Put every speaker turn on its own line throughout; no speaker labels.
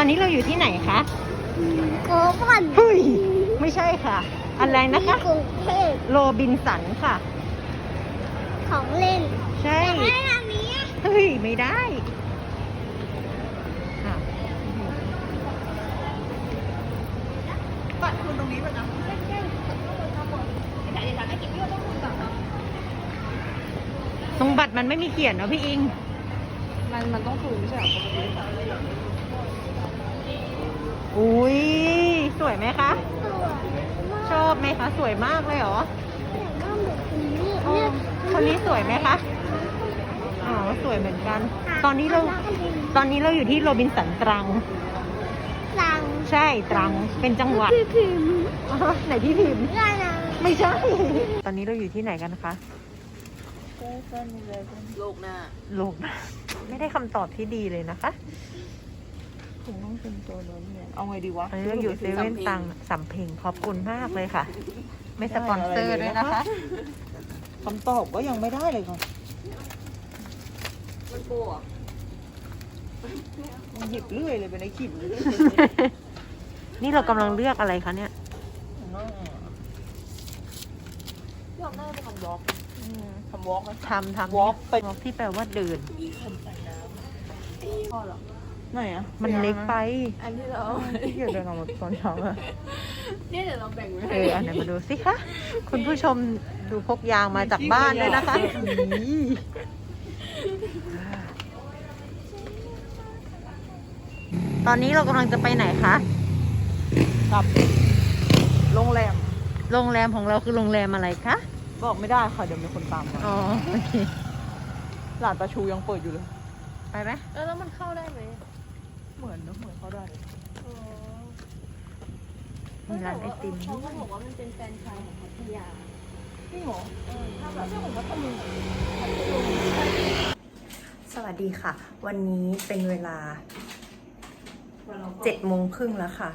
ตอนนี้เราอยู่ที่ไหนคะ
โอ้ก่อน
เฮ้ยไม่ใช่ค่ะ อะไรนะคะ
กรุงเทพ
โรบินสันค่ะ
ของเล่น
ใช่
แต่ไม่ทางนี้อะ
เฮ้ยไม่ได้อะ
บัตรคุณตรงนี้ป่ะนะ
ตรงบัตรมันไม่มีเขียนเนาะพี่อิง
มันมันต้องถูกไม่ใช่เหรอปกติ
อุ้ย ส วยไหมคะ
สวย
ชอบไหมคะ สวยมากเลยเหรอ
แต่ก็เหมือนคนนี้
อ๋อ
เนี่ย
คนนี้สวยไหมคะ อ๋อ สวยเหมือนกัน ตอนนี้เรา ตอนนี้เราอยู่ที่โรบินสันตรัง
สั่ง
ใช่ ตรัง เป็นจังหวัด
พี่พิมพ์
อ๋อไหนพี่พิมพ์
ได้นะ
ไม่ใช่ ตอนนี้เราอยู่ที่ไหนกันคะ
โลกหน้า
โลกนะไม่ได้คำตอบที่ดีเลยนะคะ
ผมต้องเป็นตัวน้นเนี่ยเอาไงดีวะ
ตอนนี้เราอยู่เซเว่นตังสำเพ็งขอบคุณมากเลยค่ะ ไม่สปอนเซอร์ด้วยนะคะ
คำตอบก็ยังไม่ได้เลยค่ะ
มันกลัว
มันหยิบเรื่อยเลยเป็นไอ้ขีดเรื่อย
นี่เรากำลังเลือกอะไรคะเนี่ย
ยอมน่าจะทำวอล์กทำวอล์กไหม
ทำทำ
Walk ไป
วอล์กที่แปลว่าเดิน
พ่อเหรอ
ไหนอะ
มันเล็กไป
อันที่เรา
ที่เกียจเดินออกมาตอนเช้าอะ
เนี่ยเดี๋ยวเราแบ่งไว้
เอออันไหนมาดูสิคะคุณผู้ชมดูพกยางมาจากบ้านด้วยนะคะอีตอนนี้เรากำลังจะไปไหนคะ
กับโรงแรม
โรงแรมของเราคือโรงแรมอะไรคะ
บอกไม่ได้ค่ะเดี๋ยวมีคนตามมา
อ๋อ โอเค
หลานตาชูยังเปิดอยู่เลย
ไปไหม
เออแล้วมันเข้าได้ไหม
เหมือนนะเหมือนเขาได้เลย
มีร้านไอติม
เขาก็บอกว่ามันเป็นแฟรนไชส์ของพัทยา
จริงเหรอ
สวัสดีค่ะ วันนี้เป็นเวลาเจ็ดโมงครึ่งแล้วค่ะ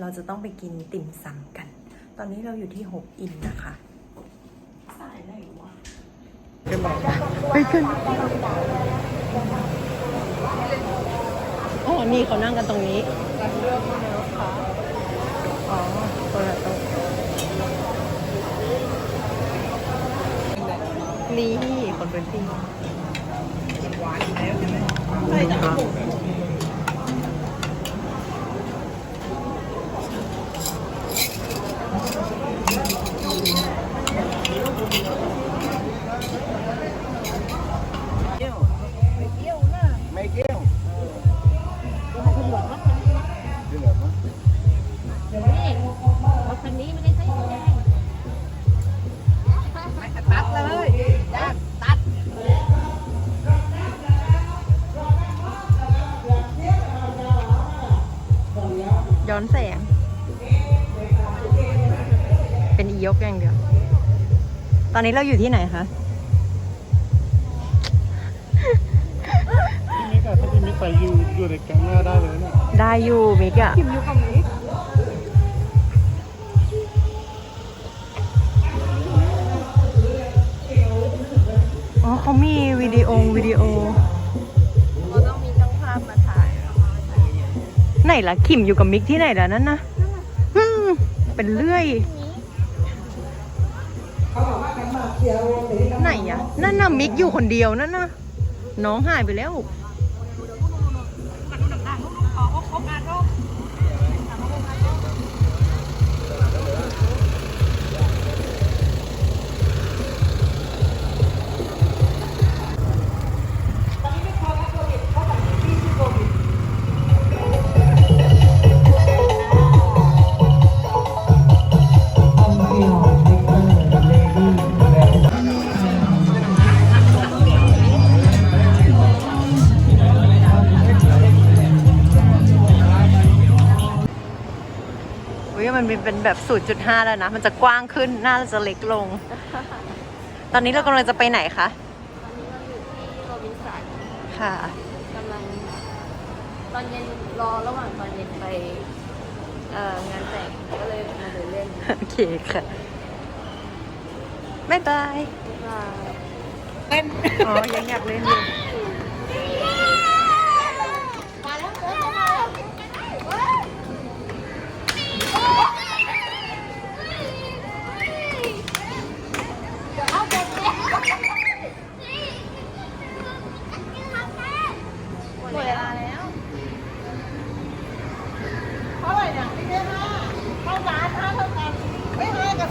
เราจะต้องไปกินติ่มซำกัน ตอนนี้เราอยู่ที่หกอินนะคะ
ไปกัน อ๋อ นี่เขานั่งกันตรงนี้อ๋อคนละโต๊ะนี่คนเป็นที่
ใช่จ้ะ
ร
อียกอย่างเดียวตอนนี้เราอยู่ที่ไหนคะ
พี่มิกอะถ้าพี่มิกไปอยู่อยู่ในแก๊งหน้าได้เลยเนี่ย
ได้อยู่มิกอะ
พิมพ์อยู่คำนี้
อ๋อเขามีวิดีโอวิดีโอ
เราต้องมีช่างภาพมาถ่าย
ไหนล่ะ ขิมอยู่กับมิกที่ไหนล่ะนั่นนะอืมเป็นเลื่อย ไหนอะนั่นน่ะมิกอยู่คนเดียวนั่นน่ะน้องหายไปแล้ว มันเป็นแบบ 0.5 แล้วนะ มันจะกว้างขึ้นน่าจะเล็กลง ตอนนี้เรากำลังจะไปไหนคะ
ตอนนี้เราอยู่ที่โรบินสัน
ค่ะ
กำลัง ตอนเย็นรอระหว่างตอนเย็นไปเอ่องานแต่งก็เลยมาเดินเล่น
โอเคค่ะบ๊ายบาย
ว่า
อ๋อ ยังอยากเล่นอยู่
มาแล้ว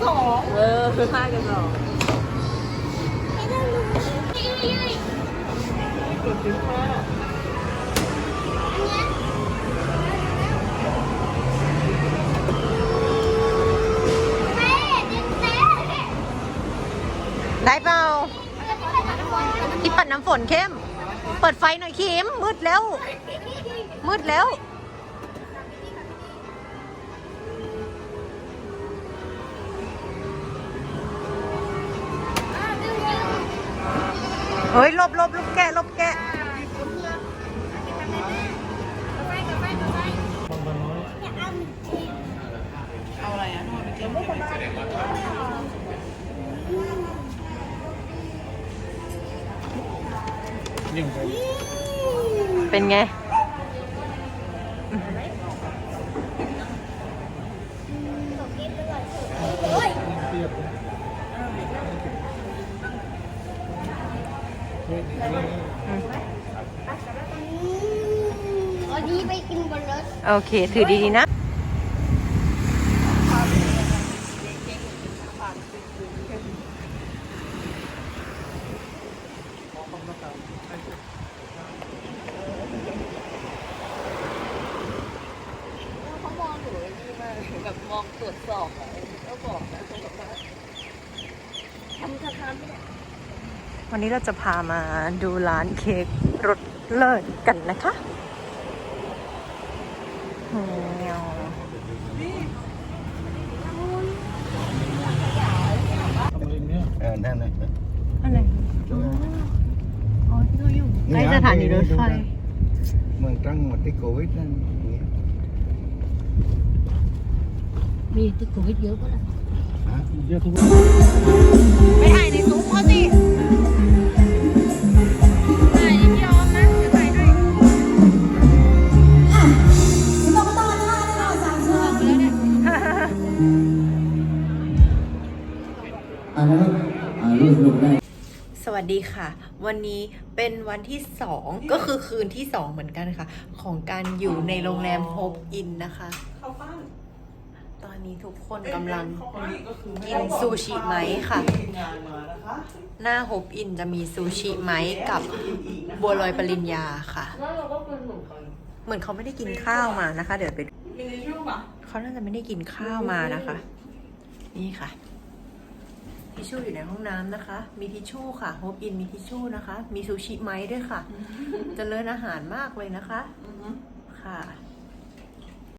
สอง
เออห้ากับสอ
ได้เปล่าที่ปัดน้ำฝนเข้ม เปิดไฟหน่อยคิมมืดแล้ว มืดแล้ว เฮ้ยลบลบลูกแกะลบแกะ
เอาอะไรอะนอนไปกิน
ยิ่งไป
เป็นไง
เทียบเลยเฮ้ยนี่
วันนี้ไปกินบนรถ
โอเค ถือดีๆนะ
เขามองหนูไอ้นี่มากแบบมองตรวจสอบอะก็บอกนะเขาบอกว่าทำทำไม่ได้
วันนี้เราจะพามาดูร้านเค้กรสเลิศกันนะคะเงียว
ทำอะไรเอ
อนั่นนะ
อะไรอ๋อที่เราอยู่ใกล้สถานีรถไฟ
เมืองตรังหมดที่โควิดนั่นนี่
มีติดโควิดเยอะปะล่ะ
เยอะทุก
ไปถ่ายในซุ้มเขา
สิ วัสดีค่ะ วันนี้เป็นวันที่สองก็คือคืนที่สองเหมือนกันค่ะ ของการอยู่ในโรงแรมโฮปอินนะคะตอนนี้ทุกคนกำลังกินซูชิไหมค่ะ หน้าโฮปอินจะมีซูชิไหมกับบัวลอยปริญญาค่ะ
แล้วเราก็เป็นเหมือนกัน
เหมือนเขาไม่ได้กินข้าวมานะคะ เดี๋ยวไปดู
มีในช่วงปะ
เขาน่าจะไม่ได้กินข้าวมานะคะ นี่ค่ะ ทิชชู่อยู่ในห้องน้ำนะคะ มีทิชชู่ค่ะโฮปอินมีทิชชู่นะคะ มีซูชิไหมด้วยค่ะเจริญอาหารมากเลยนะคะ ค่ะ